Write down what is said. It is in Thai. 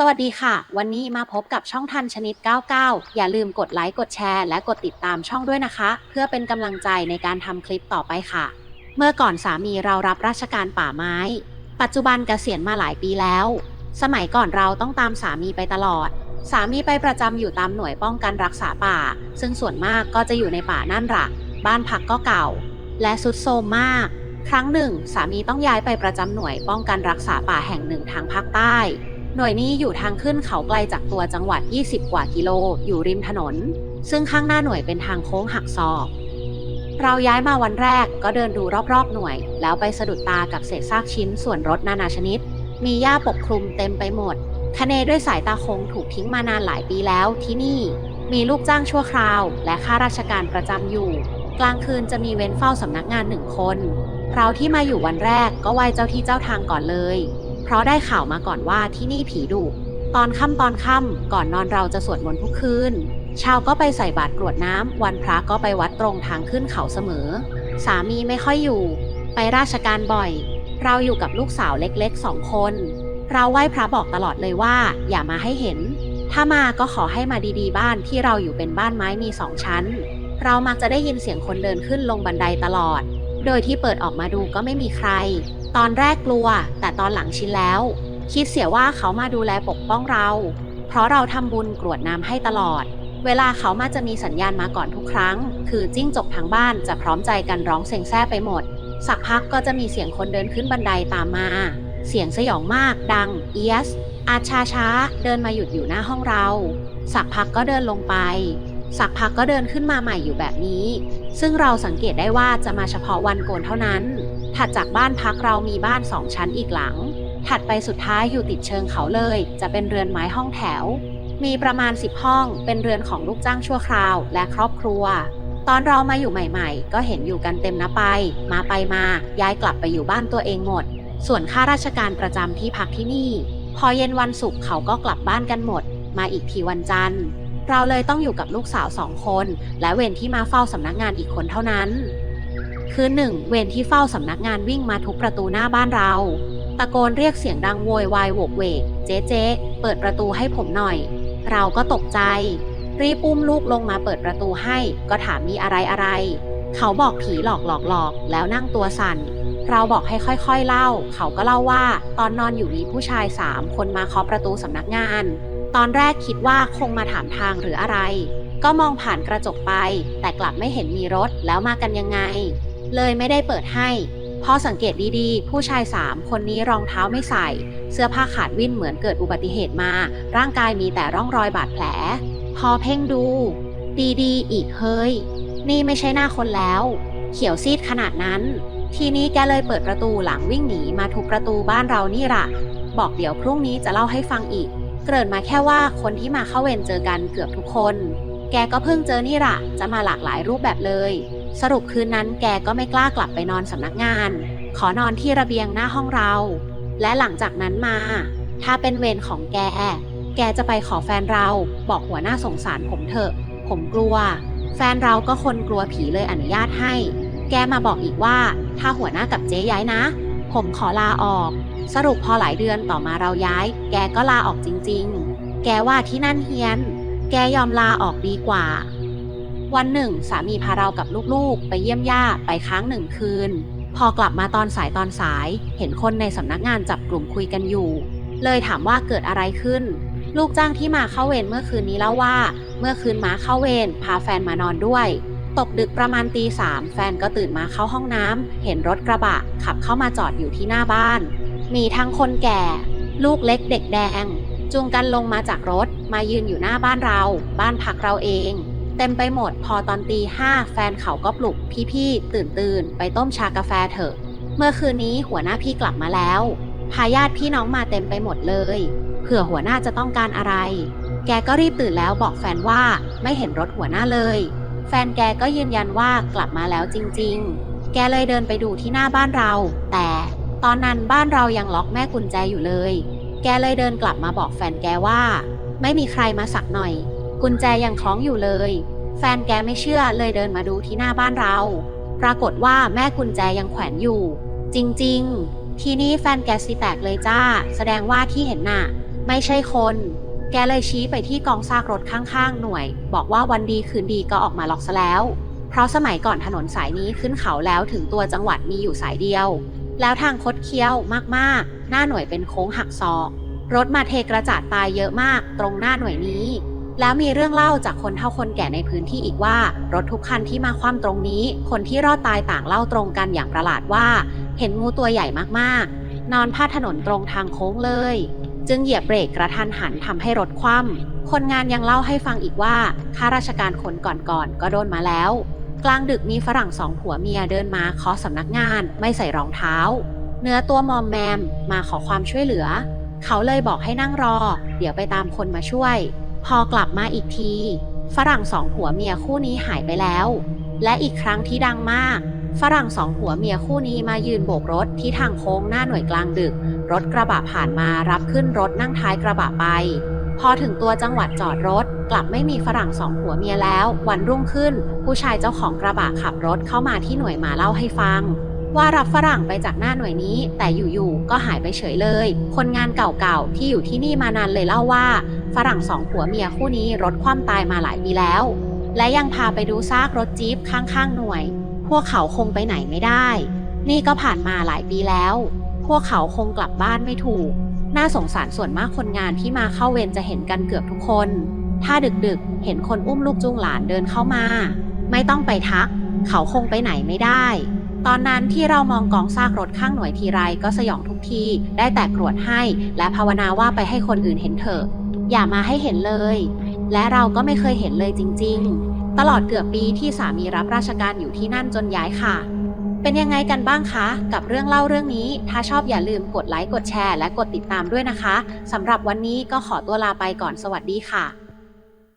สวัสดีค่ะ วันนี้มาพบกับช่องทันชนิด 99 อย่าลืมกดไลค์ กดแชร์ และกดติดตามช่องด้วยนะคะ เพื่อเป็นกำลังใจในการทำคลิปต่อไปค่ะ เมื่อก่อนสามีเรารับราชการป่าไม้ ปัจจุบันเกษียณมาหลายปีแล้ว สมัยก่อนเราต้องตามสามีไปตลอด สามีไปประจำอยู่ตามหน่วยป้องกันรักษาป่า ซึ่งส่วนมากก็จะอยู่ในป่านั่นหละบ้านพักก็เก่า และสุดโทรมมาก ครั้งหนึ่ง สามีต้องย้ายไปประจำหน่วยป้องกันรักษาป่าแห่งหนึ่งทางภาคใต้ หน่วยนี้อยู่ทางขึ้นเขาไกลจากตัวจังหวัด 20 กว่ากิโล อยู่ริมถนน ซึ่งข้างหน้าหน่วยเป็นทางโค้งหักศอก เราย้ายมาวันแรกก็เดินดูรอบๆหน่วย แล้วไปสะดุดตากับเศษซากชิ้นส่วนรถนานาชนิด มีหญ้าปกคลุมเต็มไปหมดคะเนด้วยสายตาคงถูกทิ้งมานานหลายปีแล้วที่นี่ มีลูกจ้างชั่วคราว และข้าราชการประจำอยู่ กลางคืนจะมีเว้นเฝ้าสำนักงานหนึ่งคน เราที่มาอยู่วันแรกก็ไหว้เจ้าที่เจ้าทางก่อนเลย เพราะได้ข่าวมาก่อนว่าที่นี่ผีดุตอนค่ำตอนค่ำก่อนนอนเราจะสวดมนต์ทุกคืนเช้าก็ไปใส่บาตรกรวดน้ำวันพระก็ไปวัดตรงทางขึ้นเขาเสมอ สามีไม่ค่อยอยู่ ไปราชการบ่อย เราอยู่กับลูกสาวเล็กๆสองคน เราไหว้พระบอกตลอดเลยว่า อย่ามาให้เห็น ถ้ามาก็ขอให้มาดีๆ บ้านที่เราอยู่เป็นบ้านไม้มีสองชั้น เรามักจะได้ยินเสียงคนเดินขึ้นลงบันไดตลอด โดยที่เปิดออกมาดูก็ไม่มีใคร ตอนแรกกลัว แต่ตอนหลังชินแล้ว คิดเสียว่าเขามาดูแลปกป้องเรา เพราะเราทำบุญกรวดน้ำให้ตลอด เวลาเขามาจะมีสัญญาณมาก่อนทุกครั้ง คือจิ้งจกทางบ้านจะพร้อมใจกันร้องเซ็งแซ่ไปหมด สักพักก็จะมีเสียงคนเดินขึ้นบันไดตามมา เสียงสยองมาก ดัง เอียส อาชาช้า เดินมาหยุดอยู่หน้าห้องเรา สักพักก็เดินลงไป สักพักก็เดินขึ้นมาใหม่อยู่แบบนี้ ซึ่งเราสังเกตได้ว่าจะมาเฉพาะวันโกนเท่านั้น ถัดจากบ้านพักเรามีบ้านสองชั้นอีกหลัง ถัดไปสุดท้ายอยู่ติดเชิงเขาเลย จะเป็นเรือนไม้ห้องแถว มีประมาณ 10 ห้อง เป็นเรือนของลูกจ้างชั่วคราว และครอบครัว ตอนเรามาอยู่ใหม่ ๆ ก็เห็นอยู่กันเต็มนะไป มาไปมา ย้ายกลับไปอยู่บ้านตัวเองหมด ส่วนข้าราชการประจำที่พักที่นี่ พอเย็นวันศุกร์เขาก็กลับบ้านกันหมด มาอีกทีวันจันทร์ เราเลยต้องอยู่กับลูกสาวสองคน และเวรที่มาเฝ้าสำนักงานอีกคนเท่านั้น คือหนึ่งเวรที่เฝ้าสำนักงานวิ่งมาทุบประตูหน้าบ้านเรา ตะโกนเรียกเสียงดังโวยวายโวกเวก เจ๊เจ๊เปิดประตูให้ผมหน่อย เราก็ตกใจ รีบอุ้มลูกลงมาเปิดประตูให้ ก็ถามมีอะไรอะไร เขาบอกผีหลอกหลอกหลอก แล้วนั่งตัวสั่น เราบอกให้ค่อยๆเล่า เขาก็เล่าว่า ตอนนอนอยู่มีผู้ชายสามคนมาเคาะประตูสำนักงาน ตอนแรกคิดว่าคงมาถามทางหรืออะไร ก็มองผ่านกระจกไป แต่กลับไม่เห็นมีรถแล้วมากันยังไง เลยไม่ได้เปิดให้พอสังเกตดีๆ ผู้ชายสามคนนี้รองเท้าไม่ใส่ เสื้อผ้าขาดวิ่นเหมือนเกิดอุบัติเหตุมา ร่างกายมีแต่ร่องรอยบาดแผล พอเพ่งดู ดีๆ อีกเฮ้ย นี่ไม่ใช่หน้าคนแล้ว เขียวซีดขนาดนั้น ทีนี้แกเลยเปิดประตูหลังวิ่งหนีมาทุบประตูบ้านเรานี่ละบอกเดี๋ยวพรุ่งนี้จะเล่าให้ฟังอีก เกริ่นมาแค่ว่าคนที่มาเข้าเวรเจอกันเกือบทุกคน แกก็เพิ่งเจอนี่ละจะมาหลากหลายรูปแบบเลย สรุปคืนนั้นแกก็ไม่กล้ากลับไปนอนสำนักงาน ขอนอนที่ระเบียงหน้าห้องเรา และหลังจากนั้นมา ถ้าเป็นเวรของแก แกจะไปขอแฟนเรา บอกหัวหน้าสงสารผมเถอะ ผมกลัว แฟนเราก็คนกลัวผีเลยอนุญาตให้ แกมาบอกอีกว่า ถ้าหัวหน้ากับเจ๊ย้ายนะ ผมขอลาออก สรุปพอหลายเดือนต่อมาเราย้าย แกก็ลาออกจริง ๆ แกว่าที่นั่นเฮียน แกยอมลาออกดีกว่า วันหนึ่ง สามีพาเรากับลูกๆ ไปเยี่ยมย่าไปค้างหนึ่งคืน พอกลับมาตอนสายตอนสาย เห็นคนในสำนักงานจับกลุ่มคุยกันอยู่ เลยถามว่าเกิดอะไรขึ้น ลูกจ้างที่มาเข้าเวรเมื่อคืนนี้เล่าว่า เมื่อคืนมาเข้าเวรพาแฟนมานอนด้วยตกดึกประมาณตีสามแฟนก็ตื่นมาเข้าห้องน้ำเห็นรถกระบะ ขับเข้ามาจอดอยู่ที่หน้าบ้าน มีทั้งคนแก่ ลูกเล็กเด็กแดง จูงกันลงมาจากรถมายืนอยู่หน้าบ้านเรา บ้านพักเราเอง เต็มไปหมดพอตอนตีห้าแฟนเขาก็ปลุกพี่ๆตื่นตื่นไปต้มชากาแฟเถอะ เมื่อคืนนี้หัวหน้าพี่กลับมาแล้ว พาญาติพี่น้องมาเต็มไปหมดเลยเผื่อหัวหน้าจะต้องการอะไร แกก็รีบตื่นแล้วบอกแฟนว่าไม่เห็นรถหัวหน้าเลย แฟนแกก็ยืนยันว่ากลับมาแล้วจริงๆ แกเลยเดินไปดูที่หน้าบ้านเรา แต่ตอนนั้นบ้านเรายังล็อกแม่กุญแจอยู่เลย แกเลยเดินกลับมาบอกแฟนแกว่า ไม่มีใครมาสักหน่อย กุญแจยังคล้องอยู่เลย แฟนแกไม่เชื่อเลยเดินมาดูที่หน้าบ้านเรา ปรากฏว่าแม่กุญแจยังแขวนอยู่ จริงๆ ทีนี้แฟนแกสิแตกเลยจ้า แสดงว่าที่เห็นน่ะ ไม่ใช่คน แกเลยชี้ไปที่กองซากรถข้างๆ หน่วย บอกว่าวันดีคืนดีก็ออกมาล็อกซะแล้ว เพราะสมัยก่อนถนนสายนี้ขึ้นเขาแล้วถึงตัวจังหวัดมีอยู่สายเดียว แล้วทางคดเคี้ยวมากๆ หน้าหน่วยเป็นโค้งหักศอกรถมาเทกระจาดตายเยอะมากตรงหน้าหน่วยนี้ แล้วมีเรื่องเล่าจากคนเฒ่าคนแก่ในพื้นที่อีกว่า รถทุกคันที่มาคว่ำตรงนี้ คนที่รอดตายต่างเล่าตรงกันอย่างประหลาดว่า เห็นงูตัวใหญ่มากๆ นอนพาดถนนตรงทางโค้งเลย จึงเหยียบเบรกกระทันหันทำให้รถคว่ำคนงานยังเล่าให้ฟังอีกว่าข้าราชการคนก่อนๆก็โดนมาแล้ว กลางดึกมีฝรั่งสองผัวเมียเดินมาเคาะสำนักงานไม่ใส่รองเท้า เนื้อตัวมอมแมมมาขอความช่วยเหลือ เขาเลยบอกให้นั่งรอ เดี๋ยวไปตามคนมาช่วย พอกลับมาอีกที ฝรั่งสองผัวเมียคู่นี้หายไปแล้ว และอีกครั้งที่ดังมาก ฝรั่งสองผัวเมียคู่นี้มายืนโบกรถที่ทางโค้งหน้าหน่วยกลางดึก รถกระบะผ่านมารับขึ้นรถนั่งท้ายกระบะไป พอถึงตัวจังหวัดจอดรถ กลับไม่มีฝรั่งสองผัวเมียแล้ว วันรุ่งขึ้น ผู้ชายเจ้าของกระบะขับรถเข้ามาที่หน่วยมาเล่าให้ฟังว่ารับฝรั่งไปจากหน้าหน่วยนี้ แต่อยู่ๆก็หายไปเฉยเลย คนงานเก่าๆที่อยู่ที่นี่มานานเลยเล่าว่า ฝรั่งสองผัวเมียคู่นี้รถคว่ำตายมาหลายปีแล้ว และยังพาไปดูซากรถจี๊ปข้างๆหน่วย พวกเขาคงไปไหนไม่ได้ นี่ก็ผ่านมาหลายปีแล้ว พวกเขาคงกลับบ้านไม่ถูก น่าสงสารส่วนมากคนงานที่มาเข้าเวรจะเห็นกันเกือบทุกคน ถ้าดึกๆ เห็นคนอุ้มลูกจุงหลานเดินเข้ามา ไม่ต้องไปทัก เขาคงไปไหนไม่ได้ ตอนนั้นที่เรามองกองซากรถข้างหน่วยทีไรก็สยองทุกที ได้แต่กรวดให้ และภาวนาว่าไปให้คนอื่นเห็นเถอะ อย่ามาให้เห็นเลย และเราก็ไม่เคยเห็นเลยจริง ๆ ตลอดเกือบปีที่สามีรับราชการอยู่ที่นั่นจนย้ายค่ะ เป็นยังไงกันบ้างคะ กับเรื่องเล่าเรื่องนี้ ถ้าชอบอย่าลืมกดไลค์กดแชร์และกดติดตามด้วยนะคะสำหรับวันนี้ก็ขอตัวลาไปก่อนสวัสดีค่ะ